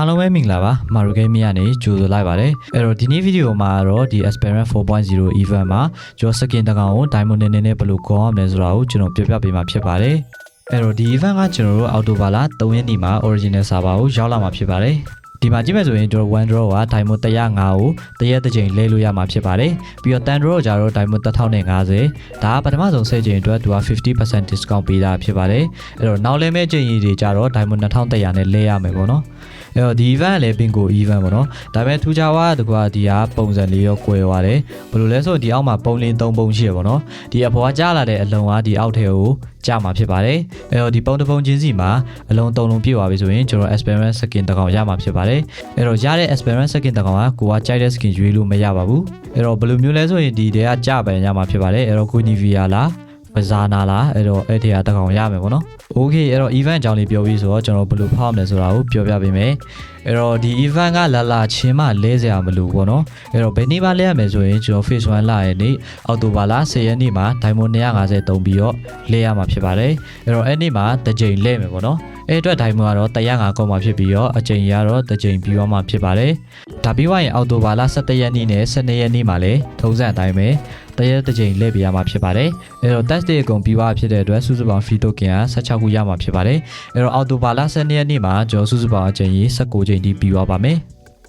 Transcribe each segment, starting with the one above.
အားလုံးပဲမင်္ဂလာပါမာရူဂိမ်းမီကနေကြိုဆိုလိုက်ပါတယ်အဲ့တော့ဒီနေ့ဗီဒီယိုမှာတော့ဒီ Aspirant 4.0 event မှာကျွန်တော် skin တကောင်ကို diamond နဲ့နဲ့ဘယ်လိုကောင်းရမလဲဆိုတာကိုကျွန်တော်ပြပြပေးမှာဖြစ်ပါတယ်အဲ့တော့ဒီ event ကကျွန်တော်တို့အော်တိုဘာလာ3ရက်နေ့မှာ original server ကိုရောက်လာမှာဖြစ်ပါတယ်ဒီမှာကြည့်မယ်ဆိုရင်ကျွန်တော် one draw က diamond 105ကိုတရက်တစ်ချိန်လဲလို့ရမှာဖြစ်ပါတယ်ပြီးတော့ ten draw ကြတော့ diamond 1050ဒါကပထမဆုံး10ချိန်အတွက်သူက50% discount ပေးတာဖြစ်ပါတယ်အဲ့တော့နောက်လဲမဲ့ချိန်ကြီးတွေကြတော့ diamond 2100နဲ့လဲရမယ်ပေါ့နော် အဲ့တော့ဒီ event ကလည်း bingo event ပေါ့နော်ဒါပေမဲ့ထူးခြားသွားတကွာဒီကပုံစံလေးရောကွဲသွားတယ်ဘယ်လိုလဲဆိုဒီအောက်မှာပုံလင်း၃ပုံရှိရပေါ့နော်ဒီအပေါ်ကကြားလာတဲ့အလုံးကဒီအောက်ထဲကိုကြာမှာဖြစ်ပါတယ်အဲ့တော့ဒီပုံတစ်ပုံချင်းစီမှာအလုံး၃လုံးပြည့်သွားပြီဆိုရင်ကျွန်တော် experiment skin တစ်ကောင်ရမှာဖြစ်ပါတယ်အဲ့တော့ရတဲ့ experiment skin တစ်ကောင်ကကိုကကြိုက်တဲ့ skin ရွေးလို့မရပါဘူးအဲ့တော့ဘယ်လိုမျိုးလဲဆိုရင်ဒီတဲကကြပန်ရမှာဖြစ်ပါတယ်အဲ့တော့ကိုနီဗီယာလား ပဇာနာလားအဲ့တော့အဲ့ဒီဟာတစ်ကောင်ရမယ်ပေါ့နော် Okay အဲ့တော့ event အကြောင်းလေးပြောပြီးဆိုတော့ကျွန်တော်ဘယ်လိုဖောက်မလဲဆိုတာကိုပြောပြပေးမယ်အဲ့တော့ဒီ event ကလာလာချင်းမှလဲစရာမလိုဘူးပေါ့နော်အဲ့တော့ဘယ်နေ့မှလဲရမယ်ဆိုရင်ကျွန်တော် phase 1လာရဲ့နေ့အောက်တိုဘာလ10ရက်နေ့မှာ diamond 250တုံးပြီးတော့လဲရမှာဖြစ်ပါတယ်အဲ့တော့အဲ့နေ့မှာတစ်ကြိမ်လဲမယ်ပေါ့နော်အဲ့အတွက် diamond ကတော့105ကောက်မှာဖြစ်ပြီးတော့အကြိမ်ရတော့တစ်ကြိမ်ပြီးတော့မှဖြစ်ပါတယ်ဒါပြီးသွားရင်အောက်တိုဘာလ17ရက်နေ့နဲ့12ရက်နေ့မှာလဲထုံးစံအတိုင်းပဲတရက်တစ်ကြိမ်လဲပေးရမှာဖြစ်ပါတယ်အဲ့တော့ test day အကုန်ပြီးသွားဖြစ်တဲ့အတွက်စုစုပေါင်း free token က16ခုရမှာဖြစ်ပါတယ်အဲ့တော့အောက်တိုဘာလ12ရက်နေ့မှာကျွန်တော်စုစုပေါင်းအကြိမ်ကြီး19ကြိမ်ဒီပြီးသွားပါမယ်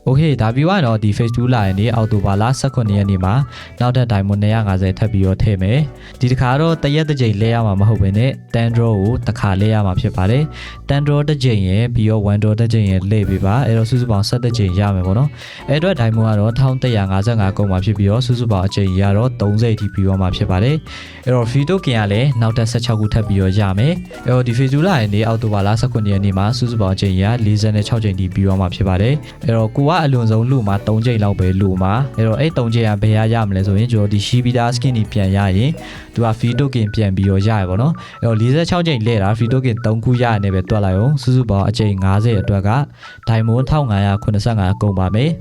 โอเคဒါပြီးသွားရင်တော့ဒီ phase 2လာရင်ဒီအောက်တိုဘာလ18ရက်နေ့မှာနောက်ထပ် diamond 250ထပ်ပြီးတော့ထည့်မယ်ဒီတစ်ခါတော့တရက်တစ်ကြိမ်လဲရမှာမဟုတ်ဘဲနဲ့ ten draw ကိုတစ်ခါလဲရမှာဖြစ်ပါတယ် ten draw တစ်ကြိမ်ရယ်ပြီးတော့ one draw တစ်ကြိမ်ရယ်လဲပေးပါအဲ့တော့စုစုပေါင်း7ကြိမ်ရမယ်ပေါ့နော်အဲ့အတွက် diamond ကတော့1155ကုန်မှာဖြစ်ပြီးတော့စုစုပေါင်းအကြိမ်ရတော့30အထိပြီးတော့မှာဖြစ်ပါတယ်အဲ့တော့ free token ကလည်းနောက်ထပ်16ခုထပ်ပြီးတော့ရမယ်အဲ့တော့ဒီ phase 2လာရင်ဒီအောက်တိုဘာလ19ရက်နေ့မှာစုစုပေါင်းအကြိမ်ရ46ကြိမ်ထိပြီးတော့မှာဖြစ်ပါတယ်အဲ့တော့ကိုက အလွန်ဆုံးလူမှာ3ကြိမ်လောက်ပဲလူမှာအဲ့တော့အဲ့3ကြိမ်ကဘယ်ရရမလဲဆိုရင်ကျွန်တော်ဒီ Shibida skin ကြီးပြန်ရရင်သူက free token ပြန်ပြီးတော့ရရပါတော့အဲ့တော့46ကြိမ်လဲတာ free token 3ခုရရနေပဲတွက်လိုက်အောင်စုစုပေါင်းအကြိမ်50အတွက်က diamond 1585ကုန်ပါမယ်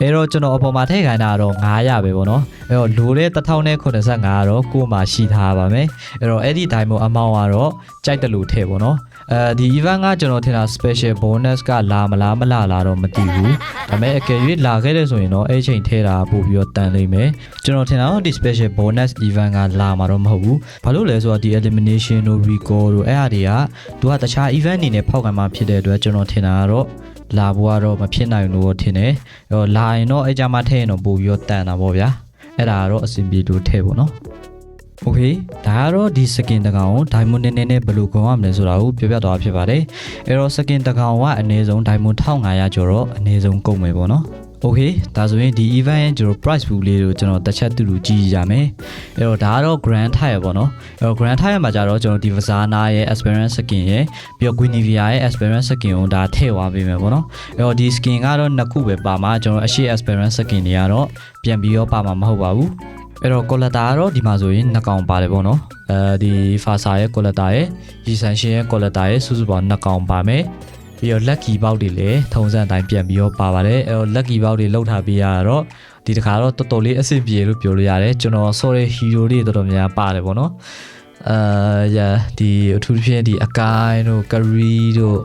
အဲ့တော့ကျွန်တော်အပေါ်မှာထည့်ခိုင်းတာကတော့900ပဲပေါ့နော်အဲ့တော့လိုတဲ့1085ကတော့ကို့မှာရှိထားပါမယ်အဲ့တော့အဲ့ဒီ diamond amount ကတော့ကြိုက်တယ်လို့ထည့်ပေါ့နော်အဲဒီ event ကကျွန်တော်ထင်တာ special bonus ကလာမလားမလာလားတော့မသိဘူးဒါပေမဲ့အကယ်၍လာခဲ့တယ်ဆိုရင်တော့အဲ့ချိန်ထည့်တာပို့ပြီးတော့တန်လိမ့်မယ်ကျွန်တော်ထင်တာတော့ဒီ special bonus event ကလာမှာတော့မဟုတ်ဘူးဘာလို့လဲဆိုတော့ဒီ elimination တို့ recall တို့အဲ့အရာတွေကသူကတခြား event အနေနဲ့ဖောက်ခံမှာဖြစ်တဲ့အတွက်ကျွန်တော်ထင်တာကတော့ လာဖို့ကတော့မဖြစ်နိုင်လို့ထင်တယ်။ဟိုလာရင်တော့အဲ့ကြမှာထည့်ရင်တော့ပို့ပြီးတော့တန်တာပေါ့ဗျာ။အဲ့ဒါကတော့အဆင်ပြေလို့ထည့်ပေါ့နော်။ Okay ဒါကတော့ဒီ skin တကောင်ကို diamond နဲ့နဲ့ဘယ်လိုကုန်ရမလဲဆိုတာကိုပြောပြသွားဖြစ်ပါတယ်။အဲ့တော့ skin တကောင်ကအနည်းဆုံး diamond 1500ကျော်တော့အနည်းဆုံးကုန်မယ်ပေါ့နော်။ Okay ဒါဆိုရင်ဒီ event ရဲ့ကျွန်တော် price pool လေးကိုကျွန်တော်တစ်ချက်တူတူကြည့်ရမယ်။အဲ့တော့ဒါကတော့ grand tire ပေါ့နော်။အဲ့တော့ grand tire မှာကြတော့ကျွန်တော်ဒီ Vazana ရဲ့ experience skin ရဲ့ပြီးတော့ Guinevere ရဲ့ experience skin ကိုဒါထည့်သွားပေးမယ်ပေါ့နော်။အဲ့တော့ဒီ skin ကတော့နှစ်ခုပဲပါမှာကျွန်တော်အရှိ experience skin တွေကတော့ပြန်ပြီးတော့ပါမှာမဟုတ်ပါဘူး။အဲ့တော့ collector ကတော့ဒီမှာဆိုရင်နှစ်ကောင်ပါတယ်ပေါ့နော်။အဲဒီ Fasa ရဲ့ collector ရဲ့ Yisanshin ရဲ့ collector ရဲ့စုစုပေါင်းနှစ်ကောင်ပါမယ်။ ပြီးတော့ lucky box တွေလည်းထုံစံအတိုင်းပြန်ပြီးတော့ပါပါတယ်အဲတော့ lucky box တွေလောက်ထားပေးရတော့ဒီတခါတော့တော်တော်လေးအဆင်ပြေလို့ပြောလို့ရတယ်ကျွန်တော် sorry hero တွေတော်တော်များများပါတယ်ပေါ့နော်အာယာဒီအထူးသဖြင့်ဒီအကိုင်းတို့ကရီတို့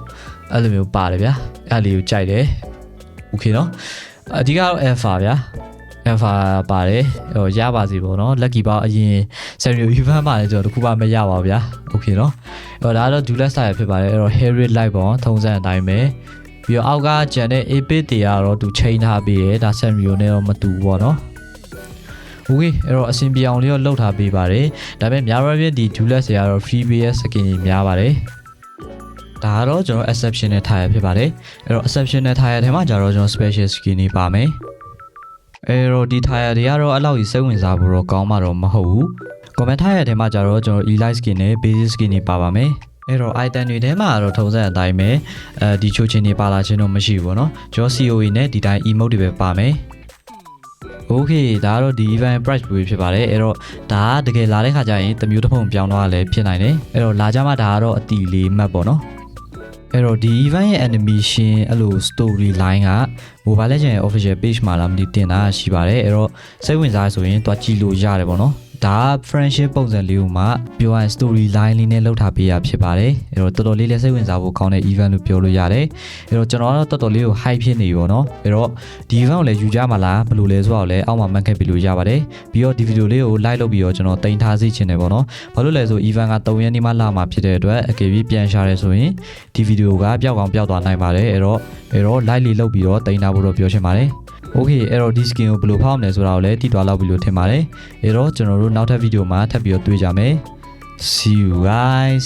အဲ့လိုမျိုးပါတယ်ဗျာအဲ့လေးကိုကြိုက်တယ်โอเคနော်အဓိကတော့ alpha ဗျာ alpha ပါတယ်ဟိုရပါစီပေါ့နော် lucky box အရင် serial event မှာလည်းကျွန်တော်တခုမှမရပါဘူးဗျာโอเคနော်အဲ့တော့ဒါကတော့ dual style ဖြစ်ပါတယ်အဲ့တော့ Harry light ပေါ့ထုံးစံအတိုင်းပဲပြီးတော့အောက်ကကျန်တဲ့ epic တွေကတော့သူချိန်ထားပေးရဲဒါ serial နဲ့တော့မတူဘူးပေါ့နော်โอเคအဲ့တော့အဆင်ပြေအောင်လေးတော့လှုပ်ထားပေးပါတယ်ဒါပေမဲ့များရပြဒီ dual တွေကတော့ free base skin ကြီးများပါတယ်ဒါကတော့ကျွန်တော် exception နဲ့ထားရဖြစ်ပါတယ်အဲ့တော့ exception နဲ့ထားရတဲ့မှာကျတော့ကျွန်တော် special skin တွေပါမယ် အဲ့တော့ဒီ tire တွေကတော့အဲ့လောက်ကြီးစိတ်ဝင်စားဖို့တော့ကောင်းမှာတော့မဟုတ်ဘူး comment ထားရတဲ့မှာကျတော့ကျွန်တော် elite skin နဲ့ basic skin တွေပါပါမယ်အဲ့တော့ item တွေထဲမှာတော့ထုံးစံအတိုင်းပဲအဲဒီချိုချင်းတွေပါလာခြင်းတော့မရှိဘူးပေါ့နော်ကျွန်တော် COE နဲ့ဒီတိုင်း emote တွေပဲပါမယ် Okay ဒါကတော့ဒီ event price ပဲဖြစ်ပါတယ်အဲ့တော့ဒါကတကယ်လာတဲ့ခါကျရင်တမျိုးတစ်ဖုံပြောင်းသွားလည်းဖြစ်နိုင်တယ်အဲ့တော့လာကြမှာဒါကတော့အတီလေး map ပေါ့နော် အဲ့တော့ဒီ event ရဲ့ animation အဲ့လို story line က Mobile Legends ရဲ့ official page မှာလာမသိတင်တာရှိပါတယ်အဲ့တော့စိတ်ဝင်စားဆိုရင်တွားကြည့်လို့ရတယ်ပေါ့နော် ဒါ friendship ပုံစံလေးကိုမှပြောရရင် story line လေးနဲ့လောက်ထားပေးရဖြစ်ပါတယ်အဲ့တော့တော်တော်လေးလည်းစိတ်ဝင်စားဖို့ကောင်းတဲ့ event လို့ပြောလို့ရတယ်အဲ့တော့ကျွန်တော်ကတော့တော်တော်လေးကို hype ဖြစ်နေပြီပေါ့နော်အဲ့တော့ဒီ event ကိုလည်းယူကြမှာလားဘယ်လိုလဲဆိုတော့လည်းအောက်မှာမှတ်ခဲ့ပြီးလို့ရပါတယ်ပြီးတော့ဒီ video လေးကို like လုပ်ပြီးတော့ကျွန်တော်တင်ထားစေချင်တယ်ပေါ့နော်ဘာလို့လဲဆို event က3ရက်နေ့မှလာမှာဖြစ်တဲ့အတွက်အကယ်၍ပြန်ရှာရဲဆိုရင်ဒီ video ကပျောက်ကောင်ပျောက်သွားနိုင်ပါတယ်အဲ့တော့အဲ့တော့ like လေးလုပ်ပြီးတော့တင်ထားဖို့တော့ပြောချင်ပါတယ် Okay အဲ့တော့ဒီ skin ကိုဘယ်လိုဖောက်မလဲဆိုတာကိုလည်းတည်သွားလောက်ပြီလို့ထင်ပါတယ်အဲ့တော့ကျွန်တော်တို့နောက်ထပ်ဗီဒီယိုမှာထပ်ပြီးတော့တွေ့ကြမယ် See you guys